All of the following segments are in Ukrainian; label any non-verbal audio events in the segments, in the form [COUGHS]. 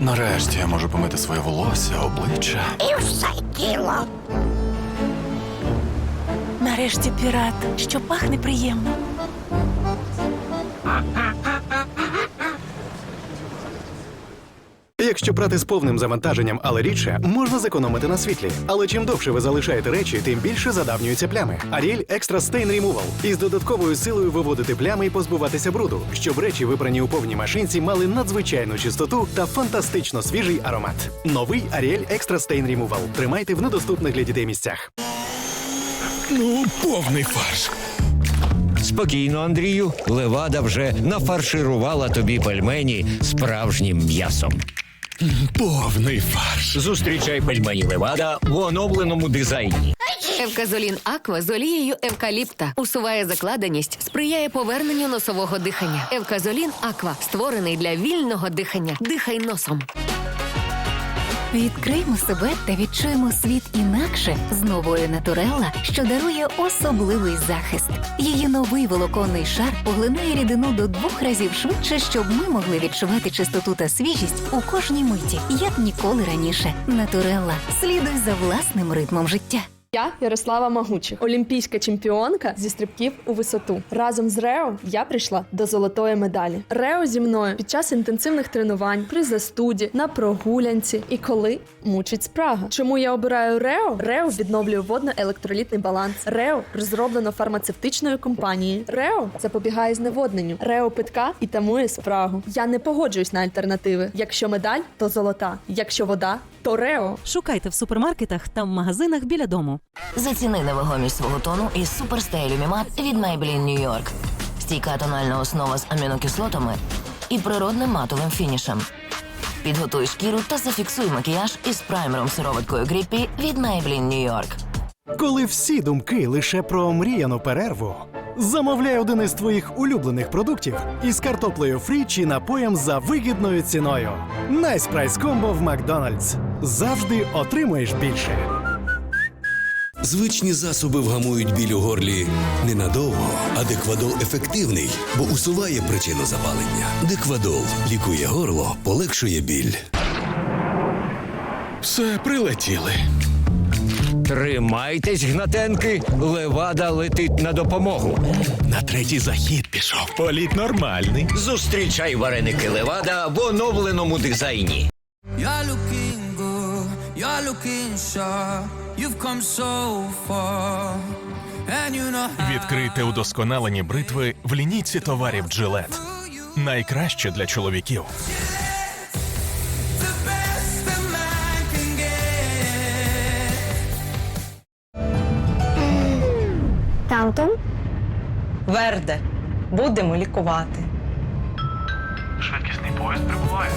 Нарешті я можу помити своє волосся, обличчя. І все тіло. Нарешті пірат, що пахне приємно. Якщо прати з повним завантаженням, але рідше, можна зекономити на світлі. Але чим довше ви залишаєте речі, тим більше задавнюються плями. Ariel Extra Stain Removal із додатковою силою виводити плями і позбуватися бруду, щоб речі, випрані у повній машинці, мали надзвичайну чистоту та фантастично свіжий аромат. Новий Ariel Extra Stain Removal. Тримайте в недоступних для дітей місцях. Ну, повний фарш. Спокійно, Андрію. Левада вже нафарширувала тобі пельмені справжнім м'ясом. Повний фарш. Зустрічай пельмені Левада в оновленому дизайні. Евказолін Аква з олією евкаліпта усуває закладеність, сприяє поверненню носового дихання. Евказолін Аква створений для вільного дихання. Дихай носом. Відкриймо себе та відчуємо світ інакше з новою Натурелла, що дарує особливий захист. Її новий волоконний шар поглинає рідину до двох разів швидше, щоб ми могли відчувати чистоту та свіжість у кожній миті, як ніколи раніше. Натурелла слідуй за власним ритмом життя. Я Ярослава Магучих, олімпійська чемпіонка зі стрибків у висоту. Разом з Рео я прийшла до золотої медалі. Рео зі мною під час інтенсивних тренувань, при застуді, на прогулянці і коли мучить спрага. Чому я обираю Рео? Рео відновлює водно-електролітний баланс. Рео розроблено фармацевтичною компанією. Рео запобігає зневодненню. Рео питка і тамує спрагу. Я не погоджуюсь на альтернативи. Якщо медаль, то золота. Якщо вода, то Рео. Шукайте в супермаркетах та в магазинах біля дому. Заціни невагомість свого тону із суперстейлю Мімат від Maybelline New York. Стійка тональна основа з амінокислотами і природним матовим фінішем. Підготуй шкіру та зафіксуй макіяж із праймером сироваткою Гріппі від Maybelline New York. Коли всі думки лише про омріяну перерву, замовляй один із твоїх улюблених продуктів із картоплею фрі чи напоєм за вигідною ціною. Price Combo в Макдональдс. Завжди отримуєш більше. Звичні засоби вгамують біль у горлі ненадовго, а деквадол ефективний, бо усуває причину запалення. Деквадол лікує горло, полегшує біль. Все, прилетіли. Тримайтесь, гнатенки, Левада летить на допомогу. На третій захід пішов. Політ нормальний. Зустрічай вареники Левада в оновленому дизайні. You're looking good, you're looking sharp. You've come so far, and you know how Відкрийте удосконалені бритви в лінійці товарів Gillette. Найкраще для чоловіків. Тантум? Верде. Будемо лікувати. Швидкісний поїзд прибуває.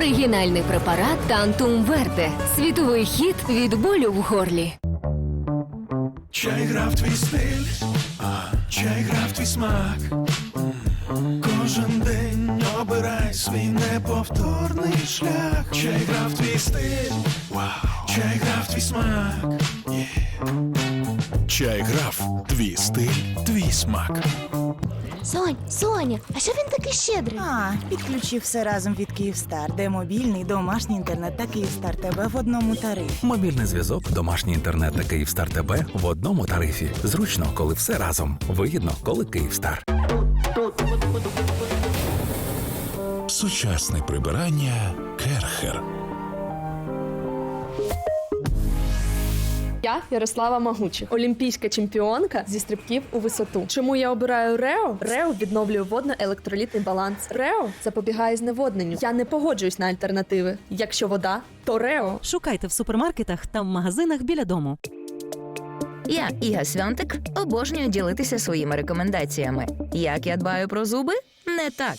Оригінальний препарат Тантум Верде. Світовий хід від болю в горлі. Чай грав твій стиль, чай грав твій смак. Кожен день обирай свій неповторний шлях. Чай грав твій стиль, чай грав твій смак. Чай грав твій стиль, твій смак. Сонь, Соня, а що він такий щедрий? А, підключив все разом від Київстар, де мобільний, домашній інтернет та Київстар ТБ в одному тарифі. Мобільний зв'язок, домашній інтернет та Київстар ТБ в одному тарифі. Зручно, коли все разом. Вигідно, коли Київстар. Сучасне прибирання Керхер. Я Ярослава Магучих, олімпійська чемпіонка зі стрибків у висоту. Чому я обираю Рео? Рео відновлює водно-електролітний баланс. Рео запобігає зневодненню. Я не погоджуюсь на альтернативи. Якщо вода, то Рео. Шукайте в супермаркетах та в магазинах біля дому. Я Іга Свянтик обожнюю ділитися своїми рекомендаціями. Як я дбаю про зуби? Не так.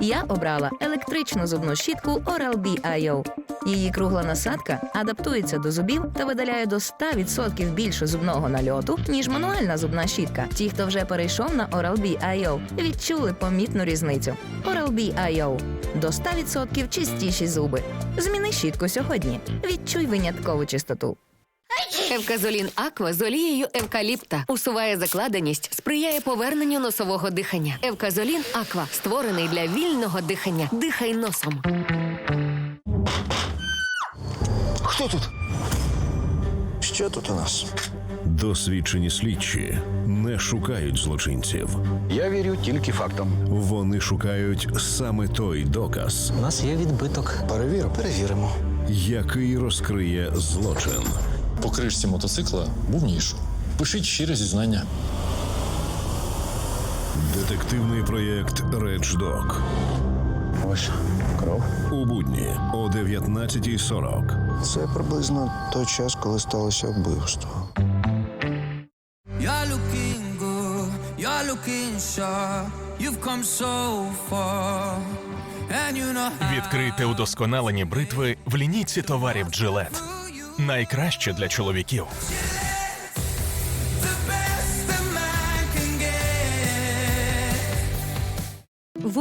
Я обрала електричну зубну щітку Oral-B IO. Її кругла насадка адаптується до зубів та видаляє до 100% більше зубного нальоту, ніж мануальна зубна щітка. Ті, хто вже перейшов на Oral-B IO, відчули помітну різницю. Oral-B IO. до 100% чистіші зуби. Зміни щітку сьогодні. Відчуй виняткову чистоту. Евказолін Аква з олією евкаліпта усуває закладеність, сприяє поверненню носового дихання. Евказолін Аква створений для вільного дихання. Дихай носом. Хто тут? Що тут у нас? Досвідчені слідчі не шукають злочинців. Я вірю тільки фактам. Вони шукають саме той доказ, У нас є відбиток. Перевіримо. Перевіримо. який розкриє злочин. По кришці мотоцикла був ніж. Пишіть щире зізнання. Детективний проєкт Речдок Ось кров. у будні о 19.40. Це приблизно той час, коли сталося вбивство. You're looking good, you're looking sharp. You've come so far. And you know how Відкрийте удосконалені бритви в лінійці товарів Gillette. Найкраще для чоловіків.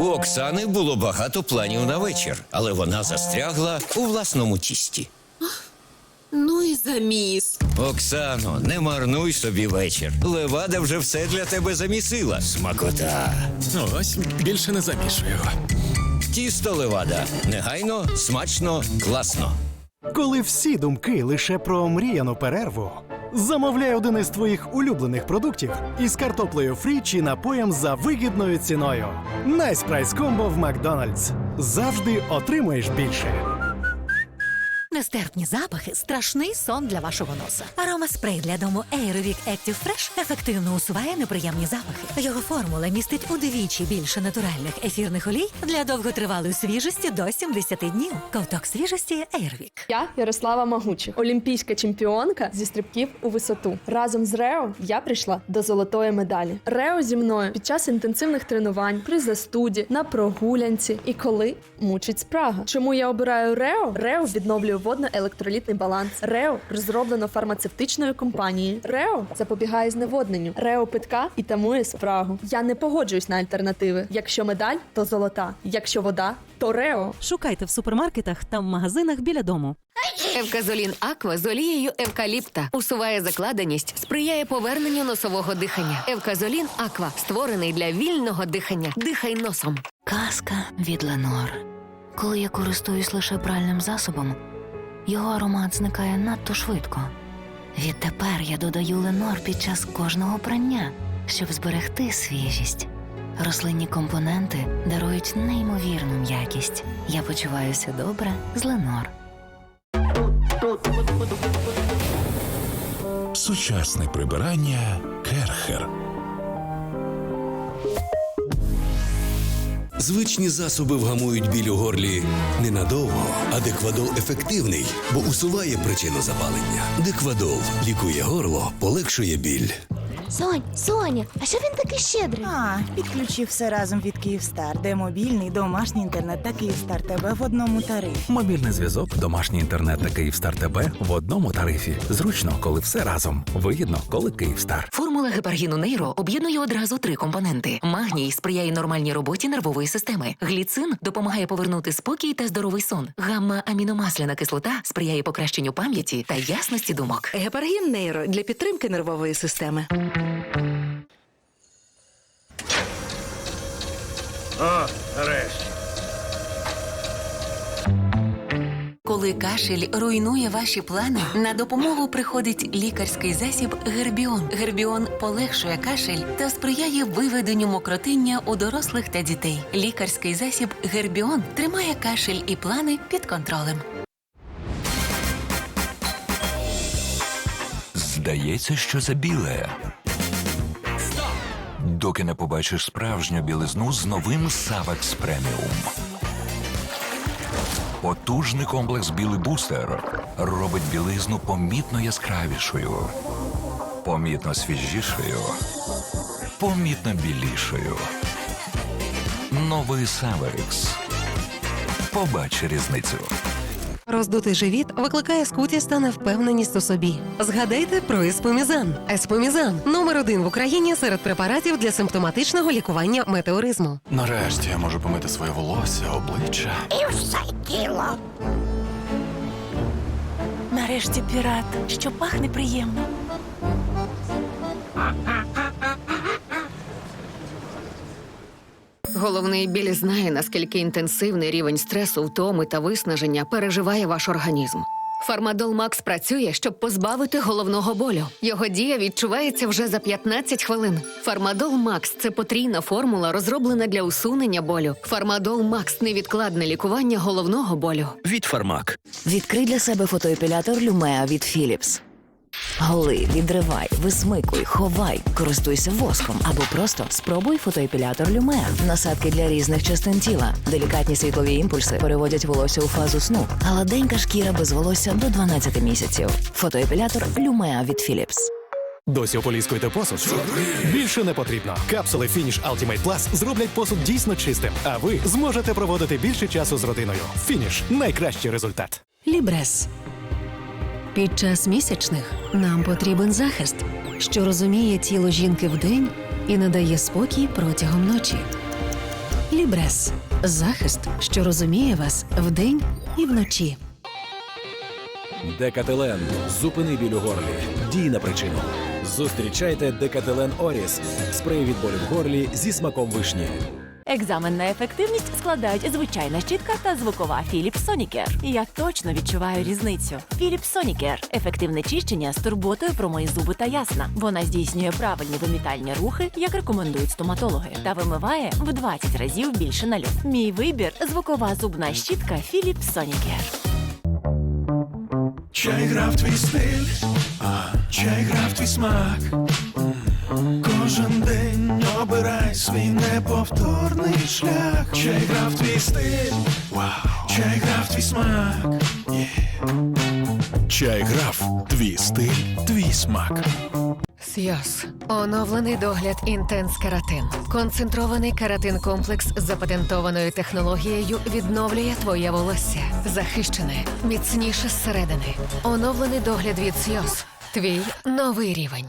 У Оксани було багато планів на вечір, але вона застрягла у власному тісті. Ну і заміс. Оксано, не марнуй собі вечір. Левада вже все для тебе замісила. Смакота. Ну ось більше не замішую. Тісто левада. Негайно, смачно, класно. Коли всі думки лише про мріяну перерву, замовляй один із твоїх улюблених продуктів із картоплею фрі чи напоєм за вигідною ціною. Найспрайс комбо в Макдональдс. Завжди отримуєш більше. Нестерпні запахи страшний сон для вашого носа. Аромаспрей для дому Aerovic Active Fresh ефективно усуває неприємні запахи. Його формула містить удвічі більше натуральних ефірних олій для довготривалої свіжості до 70 днів. Ковток свіжості Aerovic. Я Ярослава Магучих, олімпійська чемпіонка зі стрибків у висоту. Разом з Рео я прийшла до золотої медалі. Рео зі мною під час інтенсивних тренувань, при застуді, на прогулянці і коли мучить спрага. Чому я обираю Рео? Рео відновлює водно-електролітний баланс. Рео розроблено фармацевтичною компанією. Рео запобігає зневодненню. Рео питка і тамує спрагу. Я не погоджуюсь на альтернативи. Якщо медаль, то золота. Якщо вода, то Рео. Шукайте в супермаркетах та в магазинах біля дому. Евказолін Аква з олією евкаліпта усуває закладеність, сприяє поверненню носового дихання. Евказолін Аква створений для вільного дихання. Дихай носом. Казка від Ленор. Коли я користуюсь лише пральним засобом, його аромат зникає надто швидко. Відтепер я додаю Ленор під час кожного прання, щоб зберегти свіжість. Рослинні компоненти дарують неймовірну м'якість. Я почуваюся добре з Ленор. Сучасне прибирання Керхер. Звичні засоби вгамують біль у горлі ненадовго, а деквадол ефективний, бо усуває причину запалення. Деквадол лікує горло, полегшує біль. Сонь, Соня, а що він такий щедрий? А, підключив все разом від Київстар, де мобільний, домашній інтернет та Київстар тебе в одному тарифі. Мобільний зв'язок, домашній інтернет та Київстар ТБ в одному тарифі. Зручно, коли все разом. Вигідно, коли Київстар. Формула гепаргіну нейро об'єднує одразу три компоненти: магній сприяє нормальній роботі нервової системи. Гліцин допомагає повернути спокій та здоровий сон. Гамма-аміномасляна кислота сприяє покращенню пам'яті та ясності думок. Гепаргін нейро для підтримки нервової системи. О, нарешті. Коли кашель руйнує ваші плани, на допомогу приходить лікарський засіб Гербіон. Гербіон полегшує кашель та сприяє виведенню мокротиння у дорослих та дітей. Лікарський засіб Гербіон тримає кашель і плани під контролем. Здається, що це біле. Доки не побачиш справжню білизну з новим Савекс Преміум. Потужний комплекс білий бустер робить білизну помітно яскравішою, помітно свіжішою, помітно білішою. Новий Саверікс. Побач різницю. Роздутий живіт викликає скутість та невпевненість у собі. Згадайте про еспомізан. Еспомізан номер один в Україні серед препаратів для симптоматичного лікування метеоризму. Нарешті я можу помити своє волосся, обличчя. І все тіло. Нарешті пірат, що пахне приємно. Головний біль знає, наскільки інтенсивний рівень стресу, втоми та виснаження переживає ваш організм. Фармадол Макс працює, щоб позбавити головного болю. Його дія відчувається вже за 15 хвилин. Фармадол Макс це потрійна формула, розроблена для усунення болю. Фармадол Макс невідкладне лікування головного болю. Від Фармак. Відкрий для себе фотоепілятор Люмеа від Philips. Голи, відривай, висмикуй, ховай, користуйся воском або просто спробуй фотоепілятор Люмеа. Насадки для різних частин тіла. Делікатні світлові імпульси переводять волосся у фазу сну. Гладенька шкіра без волосся до 12 місяців. Фотоепілятор Люмеа від Philips. Досі ополіскуєте посуд? Більше не потрібно. Капсули Finish Ultimate Plus зроблять посуд дійсно чистим, а ви зможете проводити більше часу з родиною. Фініш найкращий результат. Лібрес. Під час місячних нам потрібен захист, що розуміє тіло жінки вдень і надає спокій протягом ночі. Лібрес захист, що розуміє вас вдень і вночі. Декателен. Зупини біль у горлі. Дій на причину. Зустрічайте Декателен Оріс. Спрей від болю в горлі зі смаком вишні. Екзамен на ефективність складають звичайна щітка та звукова Philips Sonicare. Я точно відчуваю різницю. Philips Sonicare – ефективне чищення з турботою про мої зуби та ясна. Вона здійснює правильні вимітальні рухи, як рекомендують стоматологи, та вимиває в 20 разів більше налю. Мій вибір звукова зубна щітка Philips Sonicare. Чай грав твій стиль, чай грав твій смак. Кожен день обирай свій неповторний шлях. Чай грав твій стиль, чай грав твій смак. Чай граф, твій стиль, твій смак. Сйоз. Оновлений догляд Інтенс Каратин. Концентрований каратин комплекс з запатентованою технологією відновлює твоє волосся. Захищене, міцніше зсередини. Оновлений догляд від Сйоз. Твій новий рівень.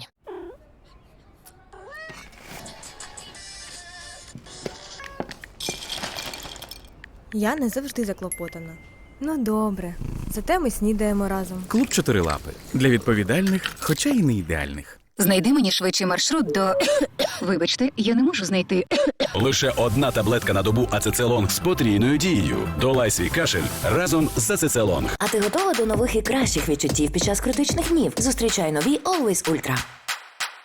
Я не завжди заклопотана. Ну добре, зате ми снідаємо разом. Клуб чотирилапи для відповідальних, хоча й не ідеальних. Знайди мені швидший маршрут до. [COUGHS] Вибачте, я не можу знайти. [COUGHS] Лише одна таблетка на добу ацецелонг з потрійною дією. Долай свій кашель разом з ацецелонг. А ти готова до нових і кращих відчуттів під час критичних днів? Зустрічай нові Always Ultra.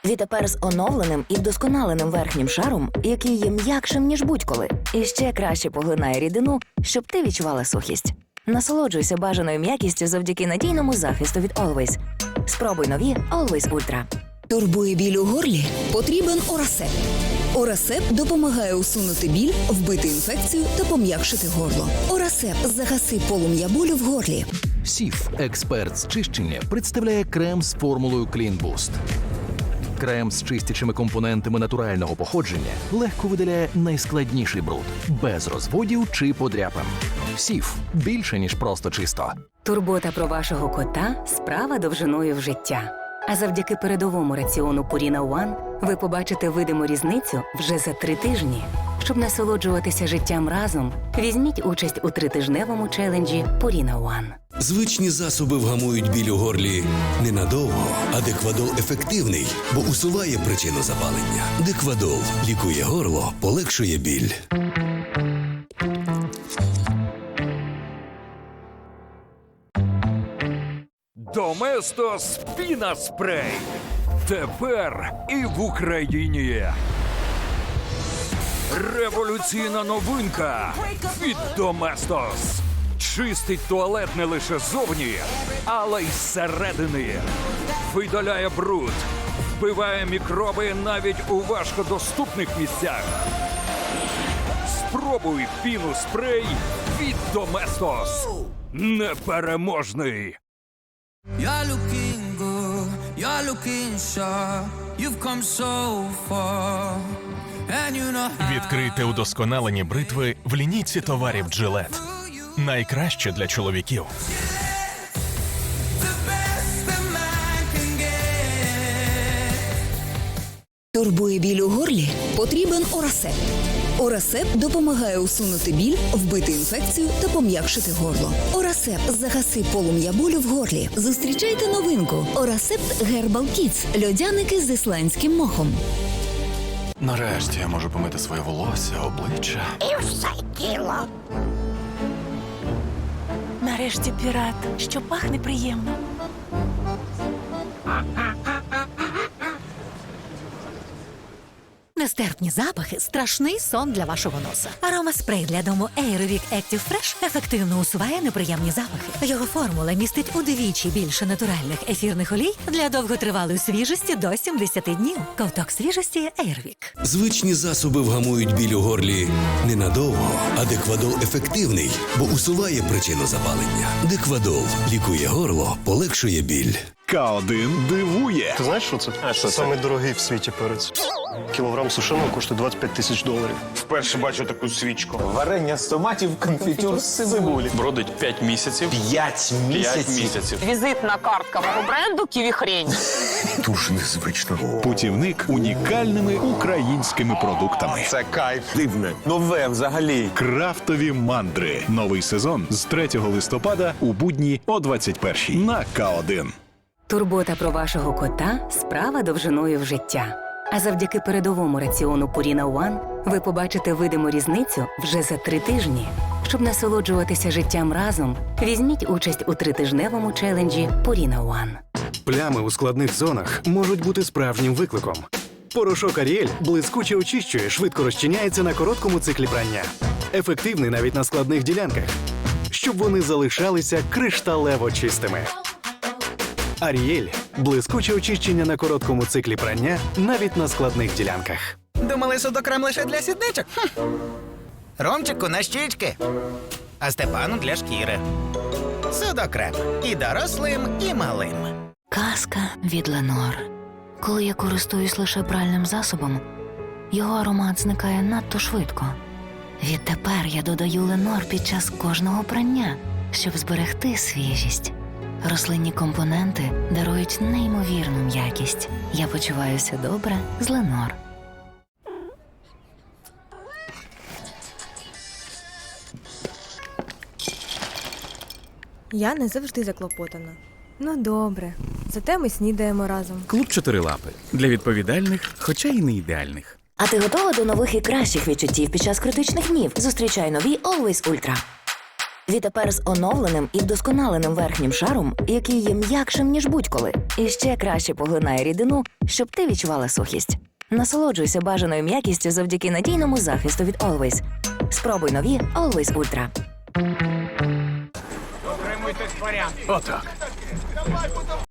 Відтепер з оновленим і вдосконаленим верхнім шаром, який є м'якшим, ніж будь-коли, і ще краще поглинає рідину, щоб ти відчувала сухість. Насолоджуйся бажаною м'якістю завдяки надійному захисту від Always. Спробуй нові Always Ultra. Турбує біль у горлі? Потрібен Орасеп. Орасеп допомагає усунути біль, вбити інфекцію та пом'якшити горло. Орасеп загаси полум'я болю в горлі. Сіф, експерт з чищення, представляє крем з формулою Clean Boost. Крем з чистячими компонентами натурального походження легко видаляє найскладніший бруд без розводів чи подряпин. Сіф більше ніж просто чисто. Турбота про вашого кота справа довжиною в життя. А завдяки передовому раціону Purina One ви побачите видиму різницю вже за три тижні. Щоб насолоджуватися життям разом, візьміть участь у тритижневому челенджі Purina One. Звичні засоби вгамують біль у горлі ненадовго, а деквадол ефективний, бо усуває причину запалення. Деквадол лікує горло, полегшує біль. Доместос Піна Спрей. Тепер і в Україні. Революційна новинка від Доместос. Чистить туалет не лише зовні, але й зсередини. Видаляє бруд, вбиває мікроби навіть у важкодоступних місцях. Спробуй піну спрей від Доместос. Непереможний. You're looking good, you're looking sharp. You've come so far. And you know how Відкрийте удосконалені бритви в лінійці товарів Gillette. Найкраще для чоловіків. Турбує біль у горлі? Потрібен Орасеп. Орасеп допомагає усунути біль, вбити інфекцію та пом'якшити горло. Орасеп загаси полум'я болю в горлі. Зустрічайте новинку. Орасепт Гербал Kids. льодяники з ісландським мохом. Нарешті я можу помити своє волосся, обличчя. І все тіло. Нарешті пірат, що пахне приємно. Нестерпні запахи страшний сон для вашого носа. Аромаспрей для дому Aerovic Active Fresh ефективно усуває неприємні запахи. Його формула містить удвічі більше натуральних ефірних олій для довготривалої свіжості до 70 днів. Ковток свіжості Aerovic. Звичні засоби вгамують біль у горлі ненадовго, а деквадол ефективний, бо усуває причину запалення. Деквадол лікує горло, полегшує біль. К1 дивує. Ти знаєш, що це? А що це? Самий дорогий в світі перець. Кілограм сушеного коштує 25 тисяч доларів. Вперше бачу таку свічку. Варення з томатів, конфітюр з цибулі. Бродить 5 місяців. 5 місяців. місяців. Візитна картка мого бренду Ківіхрень. [LAUGHS] Дуже незвично. Путівник унікальними українськими продуктами. Це кайф. Дивне. Нове взагалі. Крафтові мандри. Новий сезон з 3 листопада у будні о 21 на К1. Турбота про вашого кота справа довжиною в життя. А завдяки передовому раціону Purina One ви побачите видиму різницю вже за три тижні. Щоб насолоджуватися життям разом, візьміть участь у тритижневому челенджі Purina One. Плями у складних зонах можуть бути справжнім викликом. Порошок Аріель блискуче очищує, швидко розчиняється на короткому циклі прання. Ефективний навіть на складних ділянках, щоб вони залишалися кришталево чистими. Аріель блискуче очищення на короткому циклі прання навіть на складних ділянках. Думали, судокрем лише для сідничок? Хм. Ромчику на щічки, а Степану для шкіри. Судокрем і дорослим, і малим. Казка від Ленор. Коли я користуюсь лише пральним засобом, його аромат зникає надто швидко. Відтепер я додаю Ленор під час кожного прання, щоб зберегти свіжість. Рослинні компоненти дарують неймовірну м'якість. Я почуваюся добре з Ленор. Я не завжди заклопотана. Ну добре, зате ми снідаємо разом. Клуб чотирилапи для відповідальних, хоча й не ідеальних. А ти готова до нових і кращих відчуттів під час критичних днів? Зустрічай нові Always Ultra. Відтепер з оновленим і вдосконаленим верхнім шаром, який є м'якшим, ніж будь-коли, і ще краще поглинає рідину, щоб ти відчувала сухість. Насолоджуйся бажаною м'якістю завдяки надійному захисту від Always. Спробуй нові Always Ultra. Отак.